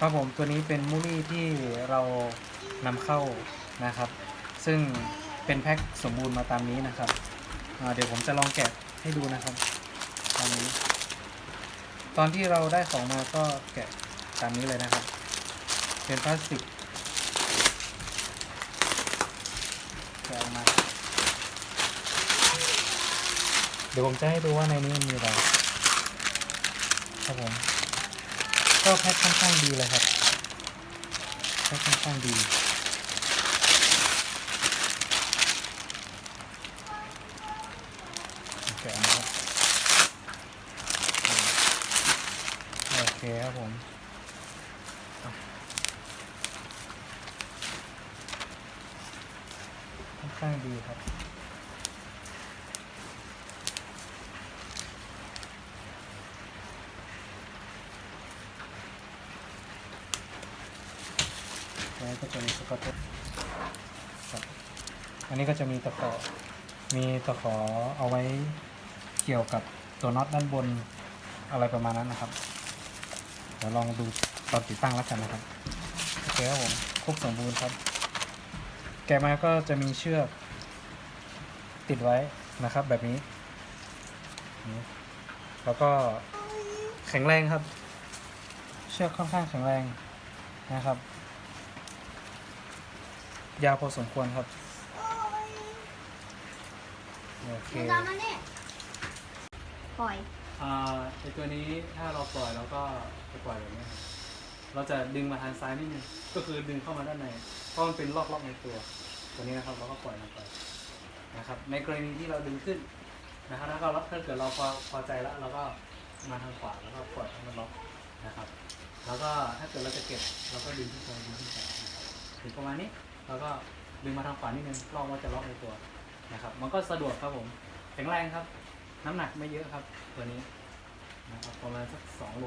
ครับผมตัวนี้เป็นมูลี่ที่เรานำเข้านะครับ ซึ่งเป็นแพ็คสมบูรณ์มาตามนี้นะครับเดี๋ยวผมจะลองแกะให้ดูนะครับตามนี้ ตอนที่เราได้ของมาก็แกะตามนี้เลยนะครับ เป็นพลาสติกแกะออกมา เดี๋ยวผมจะให้ดูว่าในนี้มีอะไรครับผม ก็แพ็คค่อนข้างดีเลยครับแพ็คค่อนข้างดีโอเคนะครับโอเคครับผมค่อนข้างดีครับ แล้ก็จะมีสกอตเทปครับอันนี้ก็จะมีตะขอ มีตะขอเอาไว้เกี่ยวกับตัวน็อตด้านบนอะไรประมาณนั้นนะครับ เดี๋ยวลองดูตอนติดตั้งแล้วกันนะครับ โอเคครับผมครบสมบูรณ์ครับ แกะมาก็จะมีเชือกติดไว้นะครับ แบบนี้นี่แล้วก็แข็งแรงครับ เชือกค่อนข้างแข็งแรงนะครับ ยาวพอสมควรครับ โอเคหนูจะเอามาเนี่ยปล่อย อ่าไอตัวนี้ถ้าเราปล่อยเราก็จะปล่อยแบบนี้ครับเราจะดึงมาทางซ้ายนิดนึงก็คือดึงเข้ามาด้านในเพราะมันเป็นล็อกๆในตัว ตัวนี้นะครับเราก็ปล่อยมันไปนะครับในกรณีที่เราดึงขึ้นนะครับแล้วก็ถ้าเกิดเราพอพอใจแล้วเราก็มาทางขวาแล้วก็ปล่อยให้มันล็อกนะครับ แล้วก็ถ้าเกิดเราจะเก็บเราก็ดึงขึ้นไปดึงขึ้นไปนะครับถึงประมาณนี้ แล้วก็ดึงมาทางขวานิดนึงลองว่าจะล็อกในตัวนะครับ มันก็สะดวกครับผมแข็งแรงครับ น้ำหนักไม่เยอะครับ ตัวนี้นะครับประมาณสักสองโล